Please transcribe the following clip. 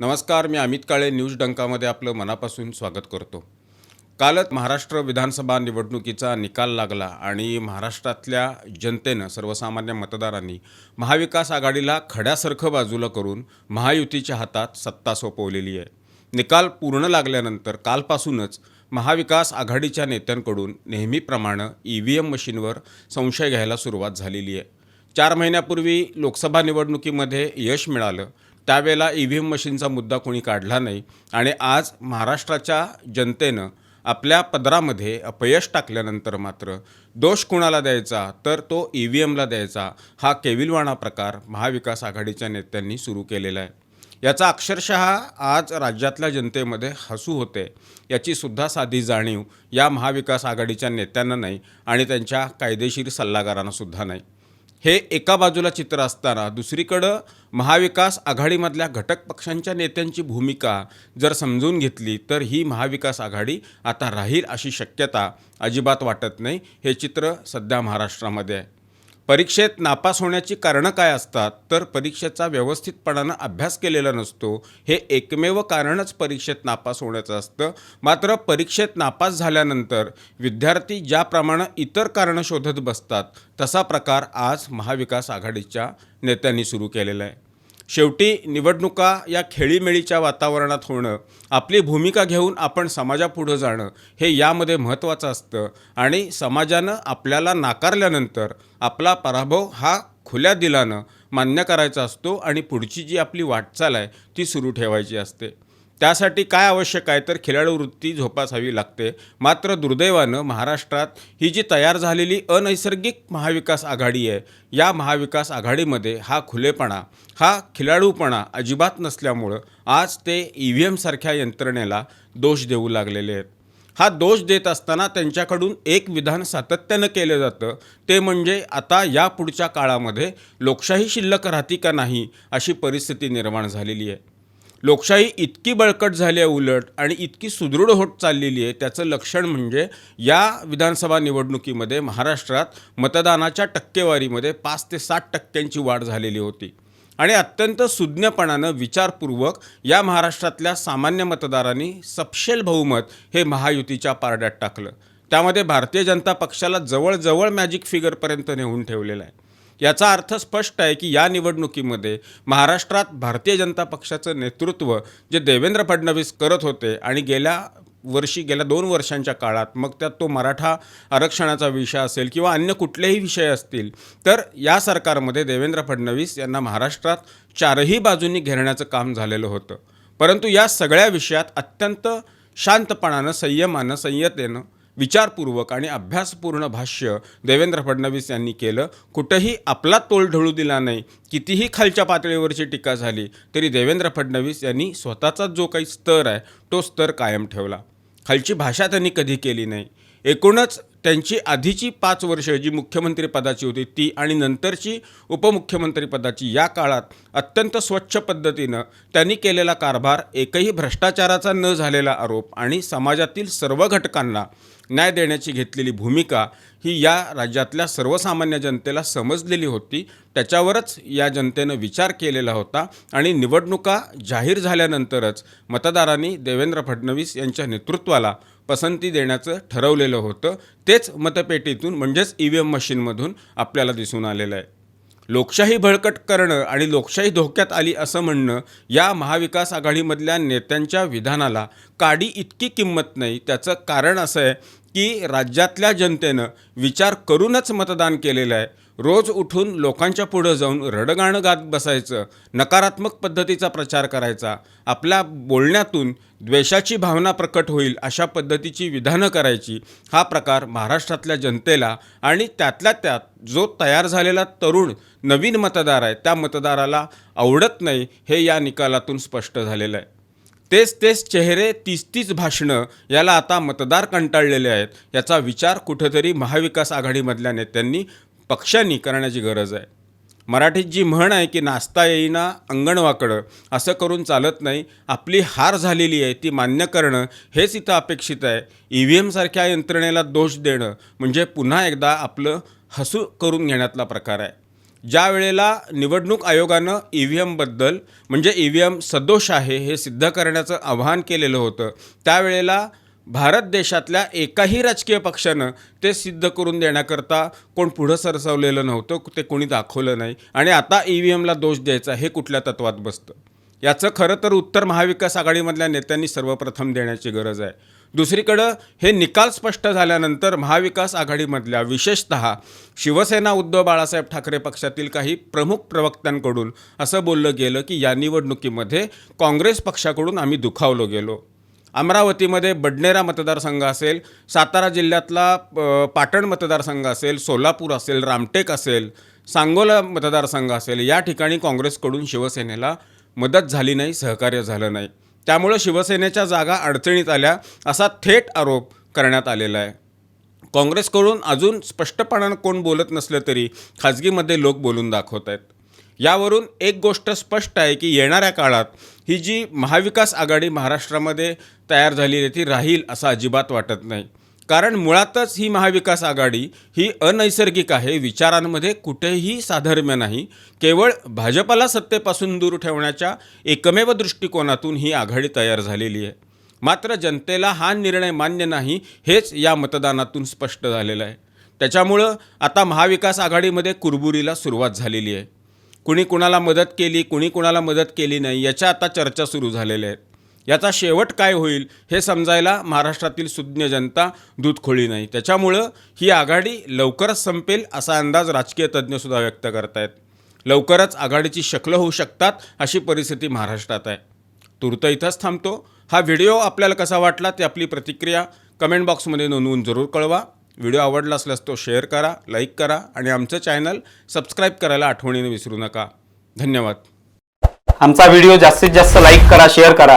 नमस्कार मी अमित काळे न्यूज डंकामध्ये आपलं मनापासून स्वागत करतो. कालच महाराष्ट्र विधानसभा निवडणुकीचा निकाल लागला आणि महाराष्ट्रातल्या जनतेनं सर्वसामान्य मतदारांनी महाविकास आघाडीला खड्यासारखं बाजूला करून महायुतीच्या हातात सत्ता सोपवलेली आहे. निकाल पूर्ण लागल्यानंतर कालपासूनच महाविकास आघाडीच्या नेत्यांकडून नेहमीप्रमाणे ई व्ही एम मशीनवर संशय घ्यायला सुरुवात झालेली आहे. चार महिन्यापूर्वी लोकसभा निवडणुकीमध्ये यश मिळालं त्यावेळेला ई व्ही एम मशीनचा मुद्दा कोणी काढला नाही. आणि आज महाराष्ट्राच्या जनतेनं आपल्या पदरामध्ये अपयश टाकल्यानंतर मात्र दोष कुणाला द्यायचा तर तो ई व्ही एमला द्यायचा हा केविलवाणा प्रकार महाविकास आघाडीच्या नेत्यांनी सुरू केलेला आहे. याचा अक्षरशः आज राज्यातल्या जनतेमध्ये हसू होते याचीसुद्धा साधी जाणीव या महाविकास आघाडीच्या नेत्यांना नाही आणि त्यांच्या कायदेशीर सल्लागारांनासुद्धा नाही. हे एका बाजूला चित्र असताना दुसरीकडं महाविकास आघाडीमधल्या घटक पक्षांच्या नेत्यांची भूमिका जर समजून घेतली तर ही महाविकास आघाडी आता राहील अशी शक्यता अजिबात वाटत नाही. हे चित्र सध्या महाराष्ट्रामध्ये आहे. परीक्षेत नापास होण्याची कारणं काय असतात? तर परीक्षेचा व्यवस्थितपणानं अभ्यास केलेला नसतो. हे एकमेव कारणच परीक्षेत नापास होण्याचं असतं. मात्र परीक्षेत नापास झाल्यानंतर विद्यार्थी ज्याप्रमाणे इतर कारणं शोधत बसतात तसा प्रकार आज महाविकास आघाडीच्या नेत्यांनी सुरू केलेला आहे. शेवटी निवडणुका या खेळीमेळीच्या वातावरणात होणं आपली भूमिका घेऊन आपण समाजापुढं जाणं हे यामध्ये महत्त्वाचं असतं. आणि समाजानं आपल्याला नाकारल्यानंतर आपला पराभव हा खुल्या दिलानं मान्य करायचा असतो आणि पुढची जी आपली वाटचाल आहे ती सुरू ठेवायची असते. त्यासाठी काय आवश्यक आहे? तर खिलाडू वृत्ती झोपासावी लागते. मात्र दुर्दैवानं महाराष्ट्रात ही जी तयार झालेली अनैसर्गिक महाविकास आघाडी आहे या महाविकास आघाडीमध्ये हा खुलेपणा हा खिलाडूपणा अजिबात नसल्यामुळं आज ते ई व्ही एमसारख्या यंत्रणेला दोष देऊ लागलेले आहेत. हा दोष देत असताना त्यांच्याकडून एक विधान सातत्यानं केलं जातं. ते म्हणजे आता या पुढच्या काळामध्ये लोकशाही शिल्लक राहती का नाही अशी परिस्थिती निर्माण झालेली आहे. लोकशाही इतकी बळकट झाली आहे उलट आणि इतकी सुदृढ होत चाललेली आहे त्याचं लक्षण म्हणजे या विधानसभा निवडणुकीमध्ये महाराष्ट्रात मतदानाच्या टक्केवारीमध्ये पाच ते साठ टक्क्यांची वाढ झालेली होती. आणि अत्यंत सुज्ञपणानं विचारपूर्वक या महाराष्ट्रातल्या सामान्य मतदारांनी सपशेल बहुमत हे महायुतीच्या पारड्यात टाकलं. त्यामध्ये भारतीय जनता पक्षाला जवळजवळ मॅजिक फिगरपर्यंत नेऊन ठेवलेलं आहे. याचा अर्थ स्पष्ट आहे की या निवडणुकीमध्ये महाराष्ट्रात भारतीय जनता पक्षाचं नेतृत्व जे देवेंद्र फडणवीस करत होते आणि गेल्या वर्षी गेल्या दोन वर्षांच्या काळात मग त्यात तो मराठा आरक्षणाचा विषय असेल किंवा अन्य कुठलेही विषय असतील तर या सरकारमध्ये देवेंद्र फडणवीस यांना महाराष्ट्रात चारही बाजूंनी घेरण्याचं काम झालेलं होतं. परंतु या सगळ्या विषयात अत्यंत शांतपणानं संयमानं संयतेनं विचारपूर्वक आणि अभ्यासपूर्ण भाष्य देवेंद्र फडणवीस यांनी केलं. कुठंही आपला तोल ढळू दिला नाही. कितीही खालच्या पातळीवरची टीका झाली तरी देवेंद्र फडणवीस यांनी स्वतःचा जो काही स्तर आहे तो स्तर कायम ठेवला. खालची भाषा त्यांनी कधी केली नाही. एकूणच त्यांची आधीची पाच वर्ष जी मुख्यमंत्रीपदाची होती ती आणि नंतरची उपमुख्यमंत्रीपदाची या काळात अत्यंत स्वच्छ पद्धतीनं त्यांनी केलेला कारभार एकही भ्रष्टाचाराचा न झालेला आरोप आणि समाजातील सर्व घटकांना न्याय देण्याची घेतलेली भूमिका ही या राज्यातल्या सर्वसामान्य जनतेला समजलेली होती. त्याच्यावरच या जनतेनं विचार केलेला होता आणि निवडणुका जाहीर झाल्यानंतरच मतदारांनी देवेंद्र फडणवीस यांच्या नेतृत्वाला पसंती देण्याचं ठरवलेलं होतं. तेच मतपेटीतून म्हणजेच ई व्ही एम मशीनमधून आपल्याला दिसून आलेलं आहे. लोकशाही बळकट करणं आणि लोकशाही धोक्यात आली असं म्हणणं या महाविकास आघाडीमधल्या नेत्यांच्या विधानाला काडी इतकी किंमत नाही. त्याचं कारण असं आहे की राज्यातल्या जनतेनं विचार करूनच मतदान केलेलं आहे. रोज उठून लोकांच्या पुढं जाऊन रडगाणं गात बसायचं नकारात्मक पद्धतीचा प्रचार करायचा आपल्या बोलण्यातून द्वेषाची भावना प्रकट होईल अशा पद्धतीची विधानं करायची हा प्रकार महाराष्ट्रातल्या जनतेला आणि त्यातल्या त्यात जो तयार झालेला तरुण नवीन मतदार आहे त्या मतदाराला आवडत नाही हे या निकालातून स्पष्ट झालेलं आहे. तेच तेच चेहरे तीस तीच भाषणं याला आता मतदार कंटाळलेले आहेत. याचा विचार कुठेतरी महाविकास आघाडीमधल्या नेत्यांनी पक्षांनी करण्याची गरज आहे. मराठीत जी म्हण आहे की नाचता येईना अंगणवाकडं असं करून चालत नाही आपली हार झालेली आहे ती मान्य करणं हेच इथं अपेक्षित आहे. ई व्ही एमसारख्या यंत्रणेला दोष देणं म्हणजे पुन्हा एकदा आपलं हसू करून घेण्यातला प्रकार आहे. ज्या वेळेला निवडणूक आयोगानं ई व्ही एमबद्दल म्हणजे ई व्ही एम सदोष आहे हे सिद्ध करण्याचं आवाहन केलेलं होतं त्यावेळेला भारत देशातल्या एकाही राजकीय पक्षानं ते सिद्ध करून देण्याकरता कोण पुढं सरसवलेलं नव्हतं ते कोणी दाखवलं नाही. आणि आता ई व्ही एमला दोष द्यायचा हे कुठल्या तत्वात बसतं? याचं खरं तर उत्तर महाविकास आघाडीमधल्या नेत्यांनी सर्वप्रथम देण्याची गरज आहे. दुसरीकडं हे निकाल स्पष्ट झाल्यानंतर महाविकास आघाडीमधल्या विशेषत शिवसेना उद्धव बाळासाहेब ठाकरे पक्षातील काही प्रमुख प्रवक्त्यांकडून असं बोललं गेलं की या निवडणुकीमध्ये काँग्रेस पक्षाकडून आम्ही दुखावलो गेलो. अमरावतीमध्ये बडनेरा मतदारसंघ असेल सातारा जिल्ह्यातला पाटण मतदारसंघ असेल सोलापूर असेल रामटेक असेल सांगोला मतदारसंघ असेल या ठिकाणी काँग्रेसकडून शिवसेनेला मदत झाली नाही सहकार्य झालं नाही. त्यामुळं शिवसेनेच्या जागा अडचणीत आल्या असा थेट आरोप करण्यात आलेला आहे. काँग्रेसकडून अजून स्पष्टपणानं कोण बोलत नसलं तरी खाजगीमध्ये लोक बोलून दाखवत आहेत. यावरून एक गोष्ट स्पष्ट आहे की येणाऱ्या काळात ही जी महाविकास आघाडी महाराष्ट्रामध्ये तयार झालेली आहे ती राहील असं अजिबात वाटत नाही. कारण मुळातच ही महाविकास आघाडी ही अनैसर्गिक आहे. विचारांमध्ये कुठेही साधर्म्य नाही. केवळ भाजपला सत्तेपासून दूर ठेवण्याच्या एकमेव दृष्टिकोनातून ही आघाडी तयार झालेली आहे. मात्र जनतेला हा निर्णय मान्य नाही हेच या मतदानातून स्पष्ट झालेलं आहे. त्याच्यामुळं आता महाविकास आघाडीमध्ये कुरबुरीला सुरुवात झालेली आहे. कुणी कुणाला मदत केली कुणी कुणाला मदत केली नाही याच्या आता चर्चा सुरू झालेल्या आहेत. याचा शेवट काय होईल हे समजायला महाराष्ट्रातील सुज्ञ जनता दूधखोळी नाही. त्याच्यामुळं ही आघाडी लवकरच संपेल असा अंदाज राजकीय तज्ज्ञसुद्धा व्यक्त करतायत. लवकरच आघाडीची शक्ल होऊ शकतात अशी परिस्थिती महाराष्ट्रात आहे. तूर्त इथंच थांबतो. हा व्हिडिओ आपल्याला कसा वाटला ते आपली प्रतिक्रिया कमेंट बॉक्समध्ये नोंदवून जरूर कळवा. व्हिडिओ आवडला असल्यास तो शेअर करा लाईक करा आणि आमचं चॅनल सबस्क्राईब करायला आठवणीने विसरू नका. धन्यवाद. आमचा व्हिडिओ जास्तीत जास्त लाईक करा शेअर करा.